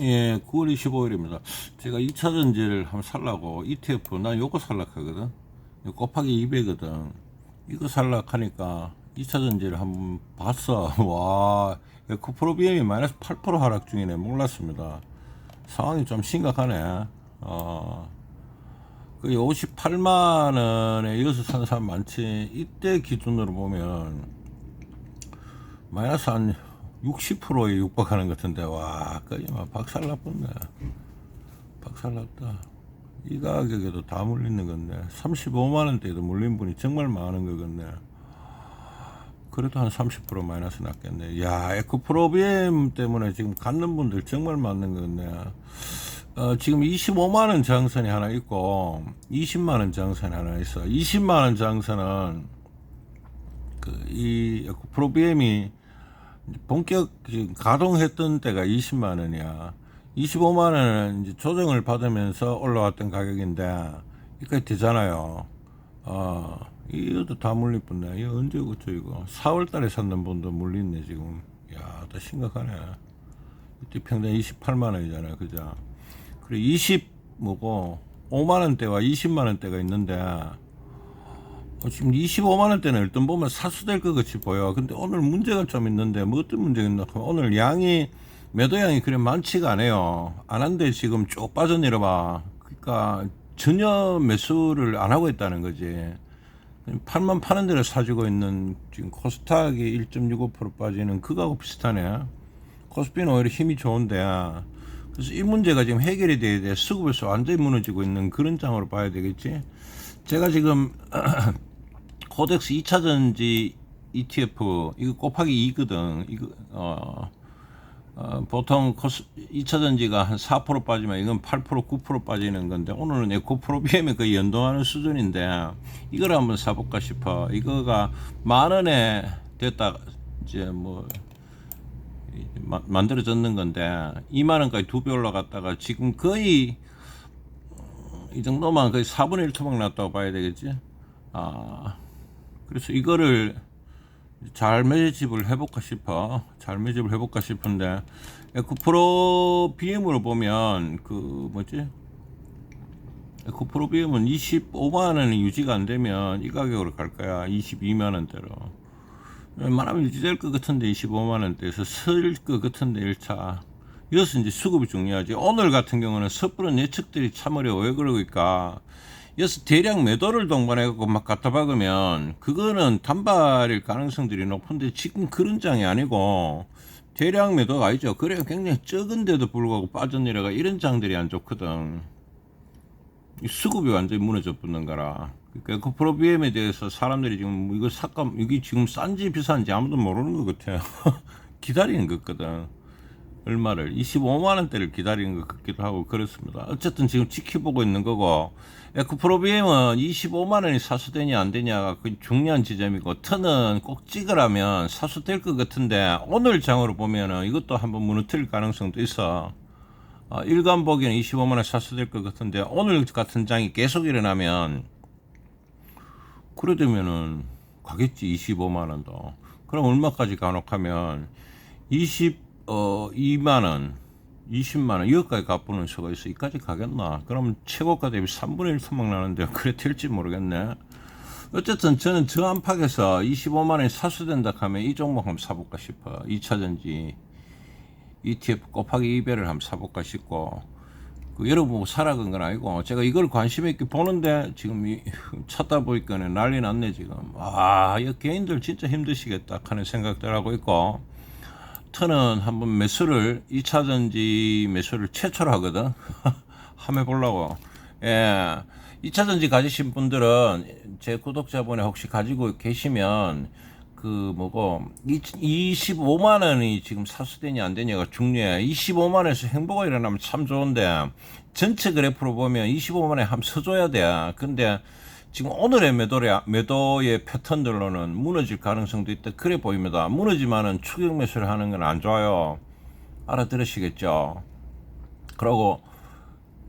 예, 9월 25일입니다. 제가 2차 전지를 한번 살라고 ETF 난 요거 살락하거든. 이거 곱하기 200거든. 이거 살락하니까 2차 전지를 한번 봤어. 와, 에코프로비엠이 마이너스 8% 하락 중이네. 몰랐습니다. 상황이 좀 심각하네. 어. 그 58만 원에 이어서 사는 사람 많지. 이때 기준으로 보면 마이너스 한 60%에 육박하는 것 같은데 와 거의 막 박살 났겠네. 박살 났다. 이 가격에도 다 물리는 건데 35만 원대에도 물린 분이 정말 많은 거겠네. 그래도 한 30% 마이너스 났겠네. 야 에코 프로비엠 때문에 지금 갖는 분들 정말 많은 거겠네. 어, 지금 25만 원 장선이 하나 있고 20만 원 장선이 하나 있어. 20만 원 장선은 그 이 에코 프로비엠이 본격 가동했던 때가 20만 원이야. 25만 원은 이제 조정을 받으면서 올라왔던 가격인데 이까지 되잖아요. 어, 이것도 다 뿐네. 이거 언제 그죠 이거? 4월 달에 샀는 분도 물리네 지금. 야, 더 심각하네. 이때 평당 28만 원이잖아요. 그죠? 그리고 20 뭐고 5만 원대와 20만 원대가 있는데 어, 지금 25만 원대는 일단 보면 사수될 것 같이 보여. 근데 오늘 문제가 좀 있는데 뭐 어떤 문제가 있나 오늘 양이 매도 양이 그래 많지가 않아요. 안 한데 지금 쭉 빠져내려봐. 그러니까 전혀 매수를 안 하고 있다는 거지. 팔만 파는 대로 사주고 있는 지금 코스닥이 1.65% 빠지는 그거하고 비슷하네. 코스피는 오히려 힘이 좋은데 그래서 이 문제가 지금 해결이 돼야 돼. 수급에서 완전히 무너지고 있는 그런 장으로 봐야 되겠지. 제가 지금 코덱스 2차 전지 ETF 이거 곱하기 2거든. 이거 어, 어, 보통 코스 2차 전지가 한 4% 빠지면 이건 8% 9% 빠지는 건데 오늘은 에코프로비엠에 거의 연동하는 수준인데 이걸 한번 사볼까 싶어. 이거가 만 원에 됐다 이제 뭐 만들어졌는 건데 2만 원까지 두 배 올라갔다가 지금 거의 이 정도만 거의 4분의 1 토막 났다고 봐야 되겠지. 아, 그래서 이거를 잘 매집을 해볼까 싶어. 잘 매집을 해볼까 싶은데, 에코프로 BM으로 보면, 그, 뭐지? 에코프로 BM은 25만 원이 유지가 안 되면 이 가격으로 갈 거야. 22만 원대로. 웬만하면 유지될 것 같은데 25만 원대에서 설것 같은데 1차. 이것은 이제 수급이 중요하지. 오늘 같은 경우는 섣부른 예측들이 참 어려워. 왜 그러니까. 이어서 대량 매도를 동반해갖고 막 갖다 박으면 그거는 단발일 가능성들이 높은데 지금 그런 장이 아니고 대량 매도가 아니죠. 그래 굉장히 적은데도 불구하고 빠져내려가 이런 장들이 안 좋거든. 이 수급이 완전히 무너져 붙는 거라. 그러니까 그 프로비엠에 대해서 사람들이 지금 뭐 이거 삭감 이게 지금 싼지 비싼지 아무도 모르는 것 같아요. 기다리는 것 같거든. 얼마를 25만 원대를 기다리는 것 같기도 하고 그렇습니다. 어쨌든 지금 지켜보고 있는 거고 에코프로비엠은 25만 원이 사수되냐 안 되냐가 그 중요한 지점이고 턴은 꼭 찍으라면 사수될 것 같은데 오늘 장으로 보면은 이것도 한번 무너뜨릴 가능성도 있어. 어, 일간 보기에는 25만 원 사수될 것 같은데 오늘 같은 장이 계속 일어나면 그래 되면은 가겠지 25만 원도. 그럼 얼마까지 간혹하면 20 어 2만 원, 20만 원 이거까지 갚는 수가 있어. 이까지 가겠나? 그럼 최고가 대비 3분의 1 토막 나는데 그래 될지 모르겠네. 어쨌든 저는 저 안팎에서 25만 원이 사수된다 하면 이 종목 한번 사볼까 싶어. 2차 전지 ETF 곱하기 2배를 한번 사볼까 싶고 그 여러분 사라건 건 아니고 제가 이걸 관심 있게 보는데 지금 이, 찾다 보니까는 난리 났네 지금 아이 개인들 진짜 힘드시겠다 하는 생각들 하고 있고 터는 한번 매수를 2차 전지 매수를 최초로 하거든 한번 해보려고 예 2차 전지 가지신 분들은 제 구독자분에 혹시 가지고 계시면 그 뭐고 25만 원이 지금 사수되냐 안 되냐가 중요해. 25만 원에서 행보가 일어나면 참 좋은데 전체 그래프로 보면 25만 원에 한번 서줘야 돼. 근데 지금 오늘의 매도의 매도의 패턴들로는 무너질 가능성도 있다. 그래 보입니다. 무너지만은 추격 매수를 하는 건 안 좋아요. 알아들으시겠죠? 그러고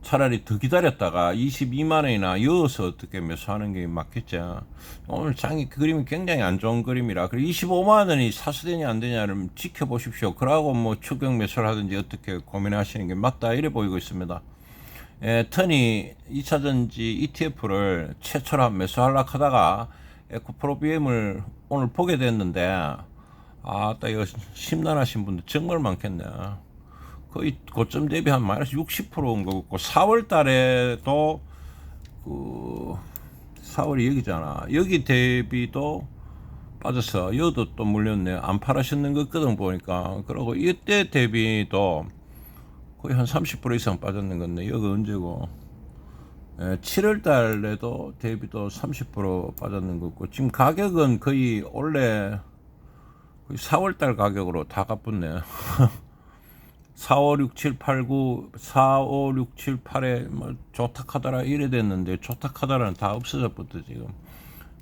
차라리 더 기다렸다가 22만 원이나 이어서 어떻게 매수하는 게 맞겠죠. 오늘 장이 그 그림이 굉장히 안 좋은 그림이라 그리고 25만 원이 사수되냐 안 되냐를 지켜보십시오. 그러고 뭐 추격 매수를 하든지 어떻게 고민하시는 게 맞다 이래 보이고 있습니다. 예, 턴이 2차전지 ETF를 최초로 한 매수하려고 하다가 에코프로비엠을 오늘 보게 됐는데 아따 이거 심란하신 분들 정말 많겠네. 거의 고점 대비 한 마이너스 60%인 거고 4월 달에도 그 4월이 여기잖아. 여기 대비도 빠졌어. 여도 또 물렸네. 안 팔으셨는 거거든 보니까. 그리고 이때 대비도 거의 한 30% 이상 빠졌는 건데 여기 언제고? 예, 7월 달에도 대비도 30% 빠졌는 거고 지금 가격은 거의 원래 거의 4월 달 가격으로 다 갚았네. 4, 5, 6, 7, 8, 9, 4, 5, 6, 7, 8에 뭐 조탁하더라 이래 됐는데 조탁하더라는 다 없어졌부터 지금.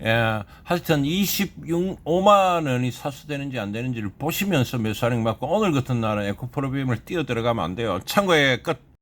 예, 하여튼 26, 5만 원이 사수되는지 안 되는지를 보시면서 매수하는 게 맞고 오늘 같은 날은 에코프로비움을 뛰어 들어가면 안 돼요. 참고의 끝.